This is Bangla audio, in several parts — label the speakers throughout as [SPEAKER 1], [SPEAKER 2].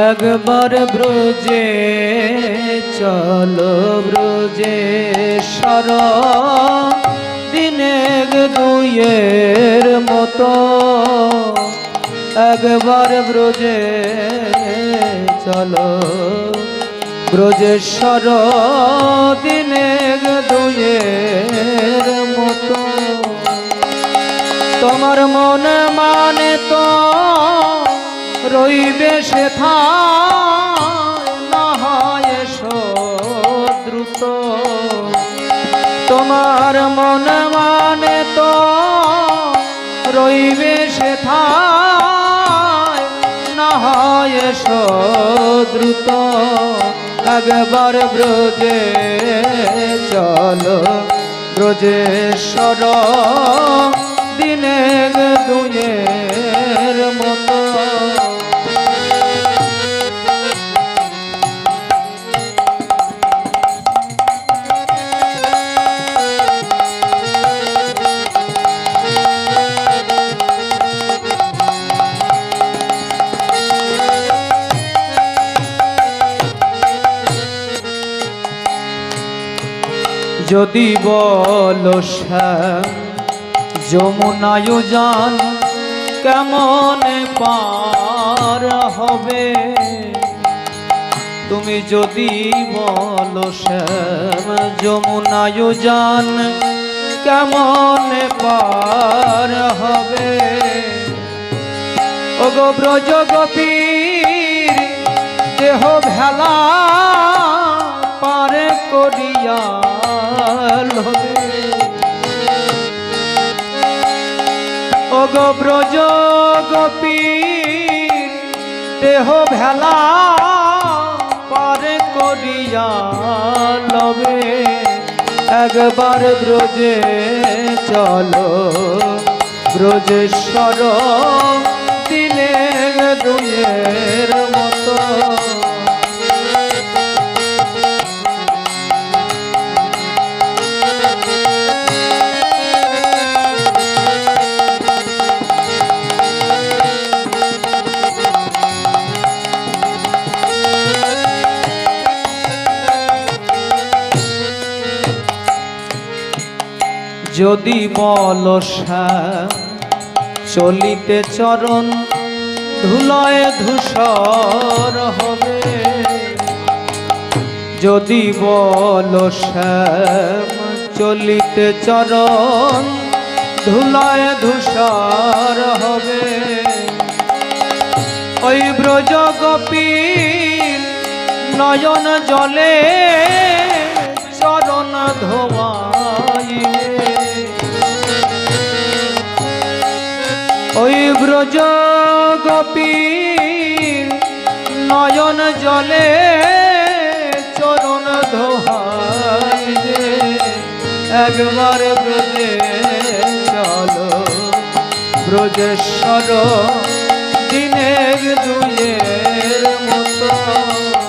[SPEAKER 1] একবার ব্রজে চলো, ব্রজে সর দিনে দুইয়ের মতো একবার ব্রজে চলো ব্রজেশ্বর দিনে দুইয়ের মতো তোমার মন তো রইবে সে হয় এসো দ্রুত। তোমার মন মানে তো রইবে সে না হয় দ্রুত। একবার ব্রজে চলো, ব্রজেশ্বর যদি বলো শ্যাম যমুনায়ু যান কেমন পার হবে? তুমি যদি বল শ্যাম যমুনায়ু যান কেমন পার হবে? ওগো ব্রজ গোপীর, দেহ ভেলা পারে করিয়া ব্রজ গোপীর দেহ ভেলা পারে করিয়া লবে। একবার ব্রজে চলো ব্রজেশ্বর দিনে দুয়ের মতো। যদি শ্যাম চলিতে চরণ ধুলয় ধূসর হবে। যদি বল শ্যাম চলিতে চরণ ধুলয় ধূসর হবে। ওই ব্রজ গোপীর নয়ন জলে গোপীর নয়ন জলে চরণ ধোয়াইবে একবার ব্রজে চলো ব্রজেশ্বর দিনের দুয়ের মতো।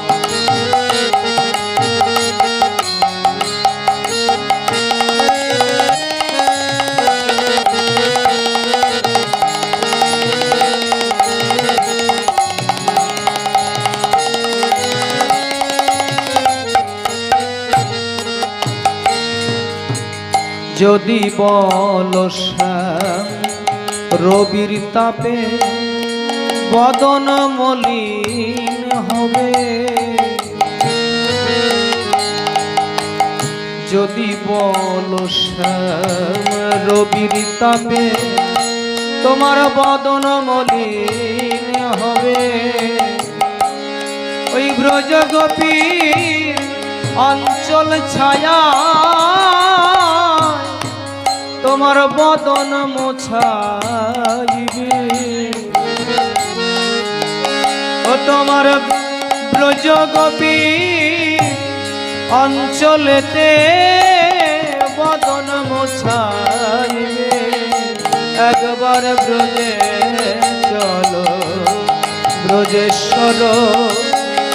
[SPEAKER 1] যদি বল রবির তাপে বদন মলিন হবে। যদি বল রবির তাপে তোমার বদন মলিন হবে। ওই ব্রজ গোপীর অঞ্চল ছায়া তোমার বদন মোছাইবে। ও তোমার ব্রজ গোপীর অঞ্চলেতে বদন মোছাইবে। একবার ব্রজে চলো, ব্রজেশ্বর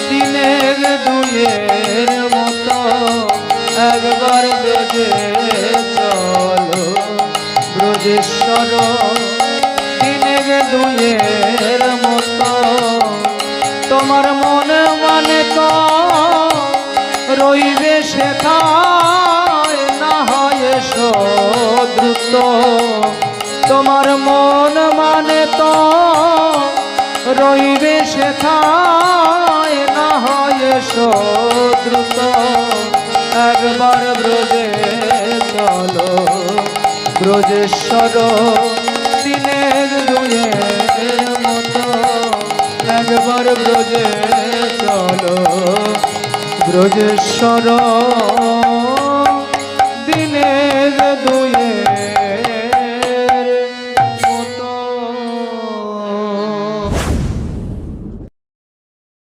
[SPEAKER 1] দিনের দুয়ের মতো। একবার ব্রজে দুয়ের মতো, তোমার মন মানে তো রইবে তোমার মন মানে তো রইবে শেখায় না হয় দ্রুত। একবার ব্রজে চলো। ব্রজেশ্বর দিনের দুয়ের মতো একবার ব্রজে চলো। ব্রজেশ্বর